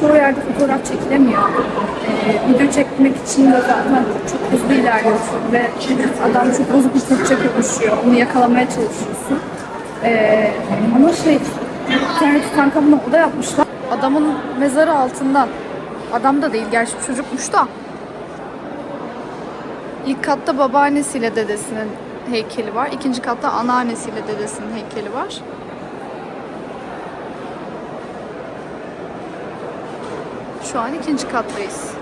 Çoğu yerde fotoğraf çekilemiyor. Ee, video çekmek için de zaten çok hızlı ilerliyorsun ve adam çok bozuk bir Türkçe konuşuyor. Onu yakalamaya çalışıyorsun. Ee, ama şey, tane Tutankamon'a oda yapmışlar. Adamın mezarı altından. Adam da değil, gerçi çocukmuş da. İlk katta babaannesiyle dedesinin heykeli var. İkinci katta anneannesiyle dedesinin heykeli var. Şu an ikinci kattayız.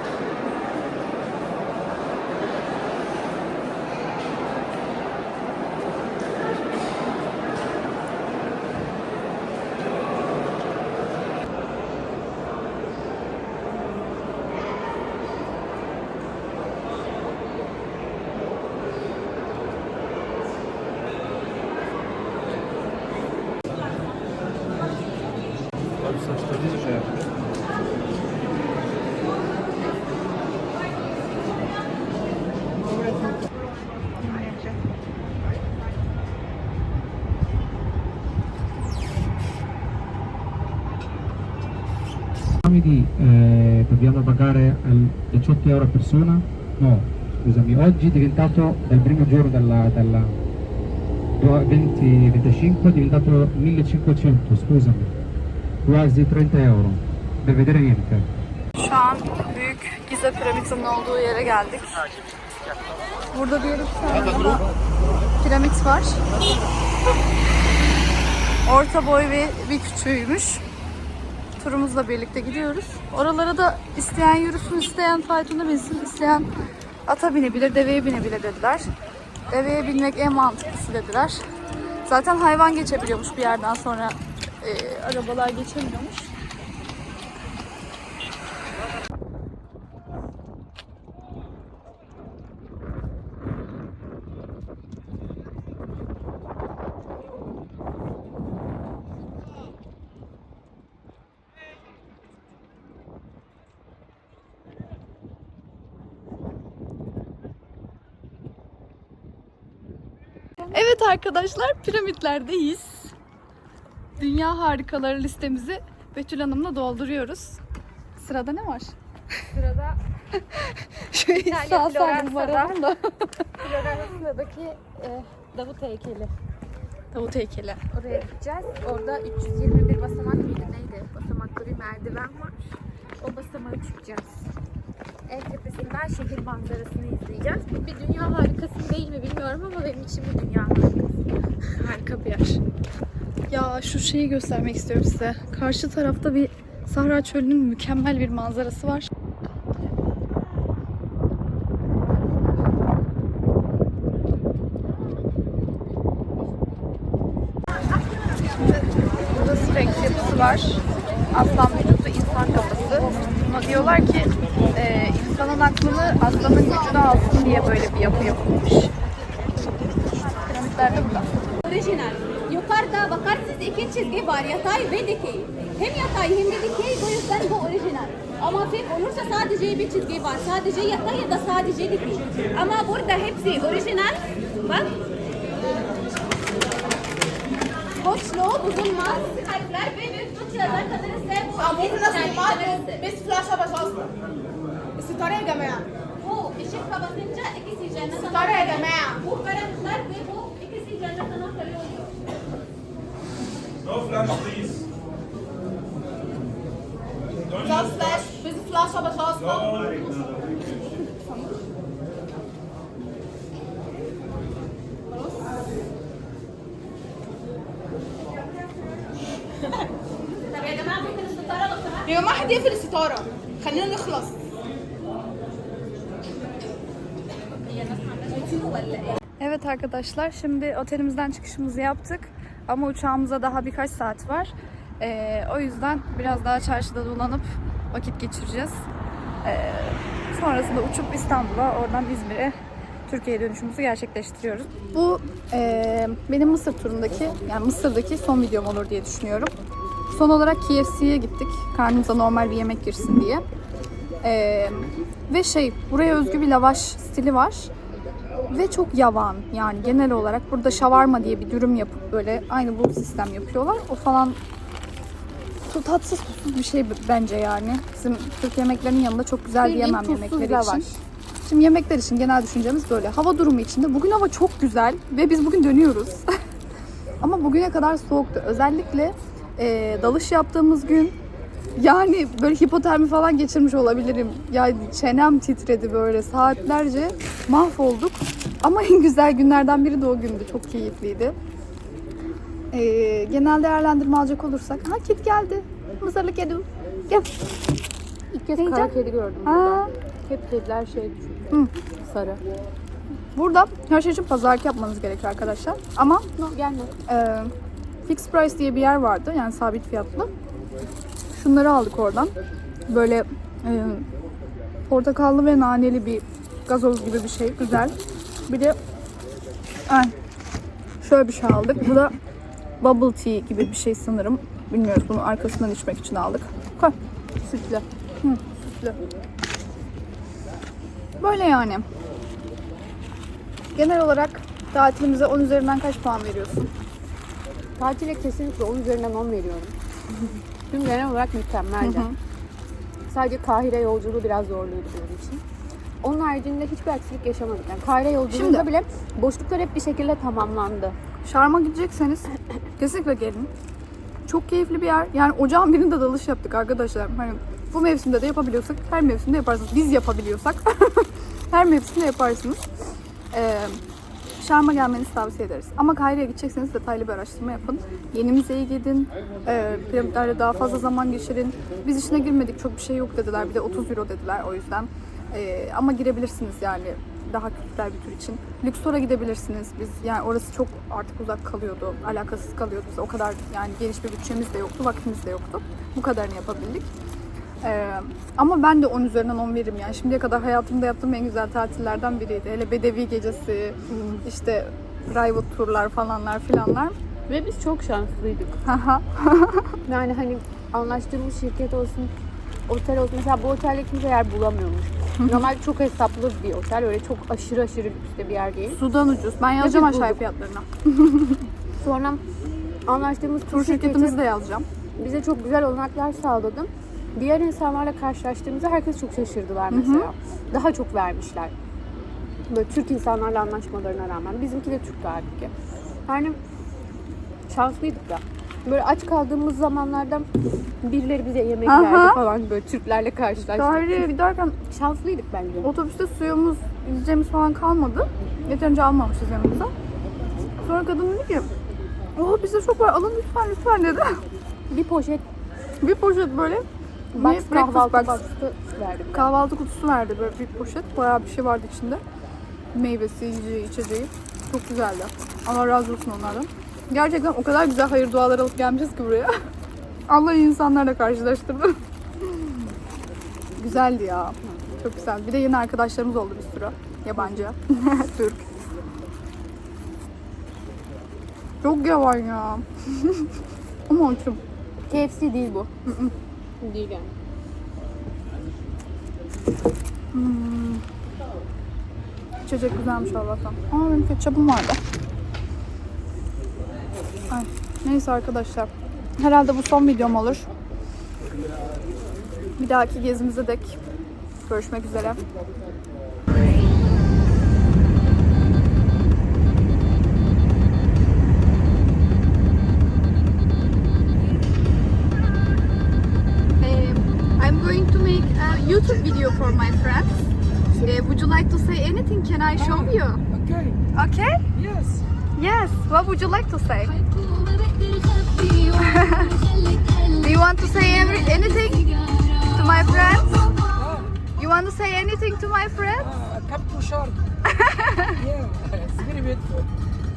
Abi saçlarını şey yapmış. 18 euro a persona? No, scusami, oggi è diventato dal primo giorno della, della 20-25 è diventato 1500, scusami, quasi 30 euro, per vedere niente. Şu an Büyük Gize Piramidinin olduğu yere geldik. Burada bir iki tane daha piramit var. Orta boy ve bir küçüğüymüş. Turumuzla birlikte gidiyoruz. Oralara da isteyen yürüsün, isteyen faytona binsin, isteyen ata binebilir, deveye binebilir dediler. Deveye binmek en mantıklısı dediler. Zaten hayvan geçebiliyormuş bir yerden sonra e, arabalar geçemiyormuş. Evet arkadaşlar piramitlerdeyiz. Dünya harikaları listemizi Betül Hanım'la dolduruyoruz. Sırada ne var? Sırada Şöyle İtalya Floransa'da. da. Floransa'daki e, Davut heykeli. Davut heykeli. Oraya gideceğiz. Orada 321 basamak mıydı neydi? Basamaklı bir merdiven var. O basamağı çıkacağız. Tepesinden şehir manzarasını izleyeceğiz. Bu bir dünya harikası değil mi bilmiyorum ama benim için bir dünya harikası. Harika bir yer. Ya şu şeyi göstermek istiyorum size. Karşı tarafta bir Sahra Çölü'nün mükemmel bir manzarası var. Burada Sphinx yapısı var. Aslan vücudu, insan kafası. Diyorlar ki e, insanın aklını aslanın gücünü alsın diye böyle bir yapı yapılmış. Piramitler de burada. Orijinal. Yukarıda bakarsınız iki çizgi var yatay ve dikey. Hem yatay hem de dikey bu yüzden bu orijinal. Ama fake olursa sadece bir çizgi var. Sadece yatay ya da sadece dikey. Ama burada hepsi orijinal. Bak. Boşluğu bulunmaz. Kalpler ve mevcut yerler kadar ise bu. Ama bunu nasıl bulmaz? Biz flaşa başlasın. Sitare ya Bu ışık kapatınca ikisi cennet Sitare ya Bu karanlıklar ve bu ikisi cennet anahtarı oluyor. No flash please. Don't flash. Biz flaşa başlasın. الستاره لو سمحت يا جماعة حد يقفل الستارة خلينا نخلص Evet arkadaşlar şimdi otelimizden çıkışımızı yaptık ama uçağımıza daha birkaç saat var. Ee, o yüzden biraz daha çarşıda dolanıp vakit geçireceğiz. Ee, sonrasında uçup İstanbul'a oradan İzmir'e Türkiye dönüşümüzü gerçekleştiriyoruz. Bu e, benim Mısır turundaki yani Mısır'daki son videom olur diye düşünüyorum. Son olarak KFC'ye gittik. Karnımıza normal bir yemek girsin diye. Ee, ve şey buraya özgü bir lavaş stili var. Ve çok yavan yani genel olarak burada şavarma diye bir dürüm yapıp böyle aynı bu sistem yapıyorlar. O falan tatsız tuzsuz bir şey bence yani. Bizim Türk yemeklerinin yanında çok güzel Bildiğin diyemem yemekleri lavaş. için. Şimdi yemekler için genel düşüncemiz böyle. Hava durumu içinde bugün hava çok güzel ve biz bugün dönüyoruz. Ama bugüne kadar soğuktu. Özellikle e, dalış yaptığımız gün yani böyle hipotermi falan geçirmiş olabilirim. Yani çenem titredi böyle saatlerce mahvolduk. Ama en güzel günlerden biri de o gündü. Çok keyifliydi. Ee, genel değerlendirme alacak olursak. Ha kedi geldi. Mızırlı kedi. Gel. İlk kez Heyecan. kara kedi gördüm. Ha. Hep kediler şey. Hı. Sarı. Burada her şey için pazarlık yapmanız gerekiyor arkadaşlar. Ama No, gelme. e, fix price diye bir yer vardı. Yani sabit fiyatlı. Şunları aldık oradan. Böyle e, portakallı ve naneli bir gazoz gibi bir şey. Güzel. Bir de ay, şöyle bir şey aldık. Bu da bubble tea gibi bir şey sanırım. Bilmiyoruz bunu arkasından içmek için aldık. Koy. Sütlü. Hı, sütlü. Böyle yani. Genel olarak tatilimize 10 üzerinden kaç puan veriyorsun? Tatile kesinlikle 10 üzerinden 10 veriyorum. Tüm genel olarak mükemmeldi. Sadece Kahire yolculuğu biraz zorluydu benim için. Onun haricinde hiçbir aksilik yaşamadık. Yani Kahire yolculuğunda Şimdi- bile boşluklar hep bir şekilde tamamlandı. Şarm'a gidecekseniz kesinlikle gelin. Çok keyifli bir yer. Yani ocağın birinde dalış yaptık arkadaşlar. Hani bu mevsimde de yapabiliyorsak her mevsimde yaparsınız. Biz yapabiliyorsak her mevsimde yaparsınız. Ee, Şarm'a gelmenizi tavsiye ederiz. Ama Kahire'ye gidecekseniz detaylı bir araştırma yapın. Yeni müzeye gidin. E, piramitlerle daha fazla zaman geçirin. Biz işine girmedik. Çok bir şey yok dediler. Bir de 30 euro dediler o yüzden. Ee, ama girebilirsiniz yani daha kültürel bir tur için. Luxor'a gidebilirsiniz. Biz yani orası çok artık uzak kalıyordu. Alakasız kalıyordu bize. O kadar yani geniş bir bütçemiz de yoktu, vaktimiz de yoktu. Bu kadarını yapabildik. Ee, ama ben de 10 üzerinden 10 veririm yani. Şimdiye kadar hayatımda yaptığım en güzel tatillerden biriydi. Hele Bedevi gecesi, işte private turlar falanlar filanlar. Ve biz çok şanslıydık. Yani hani anlaştığımız şirket olsun, otel olsun. Mesela bu otelde kimse yer bulamıyormuş. Normalde çok hesaplı bir otel. Öyle çok aşırı aşırı lükste bir yer değil. Sudan ucuz. Ben yazacağım biz aşağıya bulduk. fiyatlarına. Sonra anlaştığımız tur Tur şirketimizi şirketi de yazacağım. bize çok güzel olanaklar sağladı. Diğer insanlarla karşılaştığımızda herkes çok şaşırdılar mesela. Daha çok vermişler. Böyle Türk insanlarla anlaşmalarına rağmen. Bizimki de Türk halbuki. Yani şanslıydık da. Böyle aç kaldığımız zamanlarda birileri bize yemek Aha. verdi falan böyle Türklerle karşılaştık. Kahire'ye giderken Şanslıydık bence. otobüste suyumuz, yiyeceğimiz falan kalmadı. Yeterince almamışız yanımıza. Sonra kadın dedi ki, Oh bize çok var alın lütfen lütfen dedi. Bir poşet bir poşet böyle. Box ne? Kahvaltı box. box'ı verdi. Kahvaltı kutusu verdi böyle bir poşet. Bayağı bir şey vardı içinde. Meyvesi, yiyeceği, içeceği. Çok güzeldi. Allah razı olsun onlardan. Gerçekten o kadar güzel hayır dualar alıp gelmişiz ki buraya. Allah insanlarla karşılaştırdı. Güzeldi ya. Çok güzel. Bir de yeni arkadaşlarımız oldu bir sürü. Yabancı. Türk. Çok yavan ya. Ama açım. KFC değil bu. Değil yani. İçecek güzelmiş Allah'tan. Aa benim ketçapım vardı. Ay, neyse arkadaşlar. Herhalde bu son videom olur. Bir dahaki gezimize dek görüşmek üzere. To YouTube video for my friends. Uh, would you like to say anything? Can I show you? Okay, Okay? yes. Yes. What would you like to say? Do you want to say every, anything to my friends? You want to say anything to my friends? Uh, come to Sharm. yeah, it's very beautiful.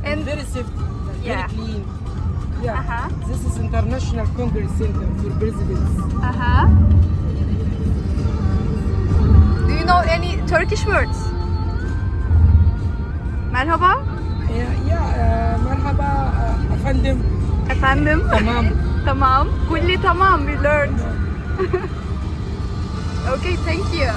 And- very safe, Yeah. very clean. Yeah, Uh-huh. this is International Congress Center for Presidents. Uh huh. Do you know any Turkish words? Merhaba. Ya, ya e, merhaba e, efendim. Efendim. Tamam. tamam. Kulli tamam. We learned. okay, thank you.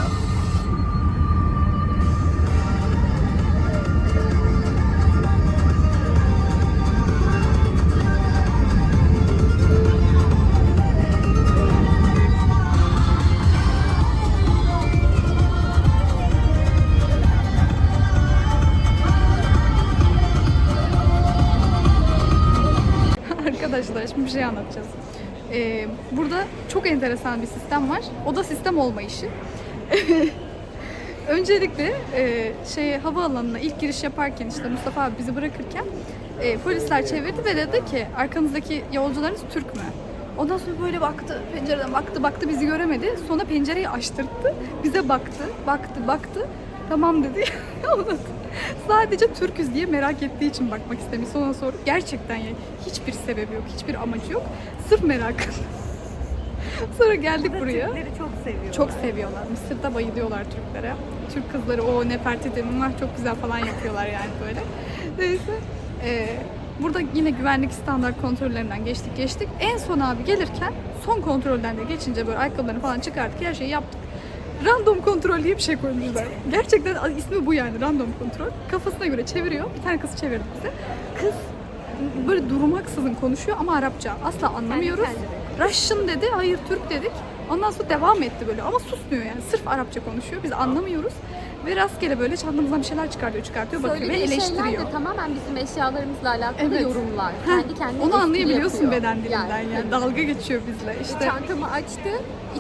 Bir şey anlatacağız. Ee, burada çok enteresan bir sistem var. O da sistem olmayışı. Öncelikle e, şeye havaalanına ilk giriş yaparken işte Mustafa abi bizi bırakırken e, polisler çevirdi ve dedi ki arkanızdaki yolcularınız Türk mü? Ondan sonra böyle baktı, pencereden baktı, baktı bizi göremedi. Sonra pencereyi açtırttı, bize baktı, baktı, baktı. Tamam dedi. Sadece Türküz diye merak ettiği için bakmak istemiş. Sonra soru gerçekten yani hiçbir sebebi yok, hiçbir amacı yok. Sırf merak. sonra geldik buraya. çok seviyor. Çok seviyorlar. Mısır'da bayılıyorlar Türklere. Türk kızları o Nefertiti'nin var çok güzel falan yapıyorlar yani böyle. Neyse. Ee, burada yine güvenlik standart kontrollerinden geçtik geçtik. En son abi gelirken son kontrolden de geçince böyle ayakkabılarını falan çıkarttık her şeyi yaptık. Random kontrol diye bir şey koymuşlar. Gerçekten ismi bu yani random kontrol. Kafasına göre çeviriyor. Bir tane kız çevirdi bize. Kız böyle durmaksızın konuşuyor ama Arapça. Asla anlamıyoruz. Russian dedi, hayır Türk dedik. Ondan sonra devam etti böyle ama susmuyor yani. Sırf Arapça konuşuyor. Biz anlamıyoruz. Ve rastgele böyle çantamızdan bir şeyler çıkartıyor, çıkartıyor, bakıyor ve Söylediği şeyler eleştiriyor. de tamamen bizim eşyalarımızla alakalı Evet. yorumlar. Kendi kendine Onu espri anlayabiliyorsun yapıyor. beden dilinden yani. tabii. Dalga geçiyor bizle. İşte Çantamı açtı,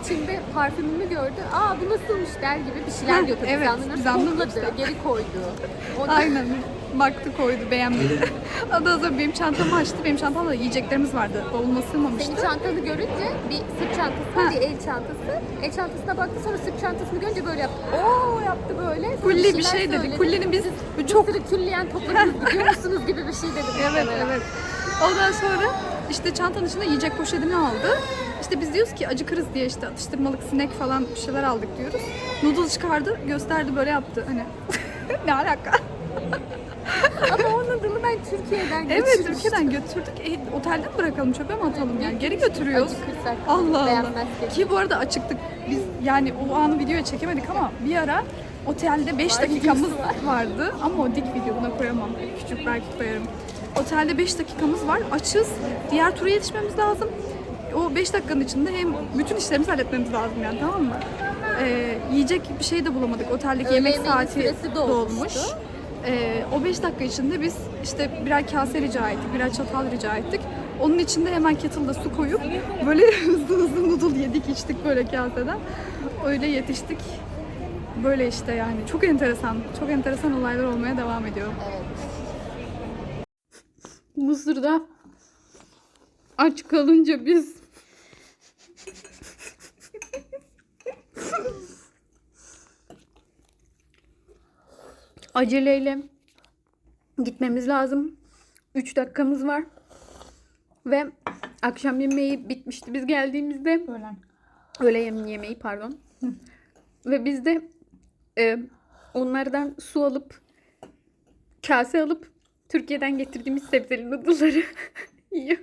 içinde parfümümü gördü. Aa bu nasılmış der gibi bir şeyler Heh, diyor tabii. evet, Biz anlamıyoruz. da. geri koydu. O da- Aynen. Baktı koydu beğenmedi. Ondan sonra benim çantamı açtı. Benim çantamda da yiyeceklerimiz vardı. Bavuluma sığmamıştı. Senin çantanı görünce bir sırt çantası var, bir el çantası. El çantasına baktı sonra sırt çantasını görünce böyle yaptı. Oo yaptı böyle. Kulli bir şey dedi. söyledi. Kulli'nin biz Siz çok Mısır'ı külliyen topladınız biliyor musunuz gibi bir şey dedi. Evet evet. Ondan sonra işte çantanın içinde yiyecek poşetini aldı. İşte biz diyoruz ki acıkırız diye işte atıştırmalık sinek falan bir şeyler aldık diyoruz. Noodle çıkardı gösterdi böyle yaptı hani. ne alaka? Ama onun adını ben Türkiye'den Evet. Türkiye'den götürdük. E, otelden mi bırakalım çöpe mi atalım yani? Geri götürüyoruz. Acıkırsak, Allah Allah. Ki bu arada açıktık. Biz yani o anı videoya çekemedik ama bir ara otelde 5 dakikamız vardı. Ama o dik video buna koyamam. Küçük belki koyarım. Otelde 5 dakikamız var. Açız. Diğer tura yetişmemiz lazım. O 5 dakikanın içinde hem bütün işlerimizi halletmemiz lazım yani tamam mı? Ee, yiyecek bir şey de bulamadık. Oteldeki Öğle yemek saati süresi dolmuş. Ee, o 5 dakika içinde biz işte birer kase rica ettik, birer çatal rica ettik. Onun içinde hemen kettle'da su koyup böyle hızlı hızlı noodle yedik içtik böyle kaseden. Öyle yetiştik. Böyle işte yani. Çok enteresan. Çok enteresan olaylar olmaya devam ediyor. Mısır'da aç kalınca biz aceleyle gitmemiz lazım. 3 dakikamız var. Ve akşam yemeği bitmişti biz geldiğimizde. Öğlen. Öğle yeme- yemeği pardon. Ve biz de e, onlardan su alıp kase alıp Türkiye'den getirdiğimiz sebzeli noodle'ları yiyor.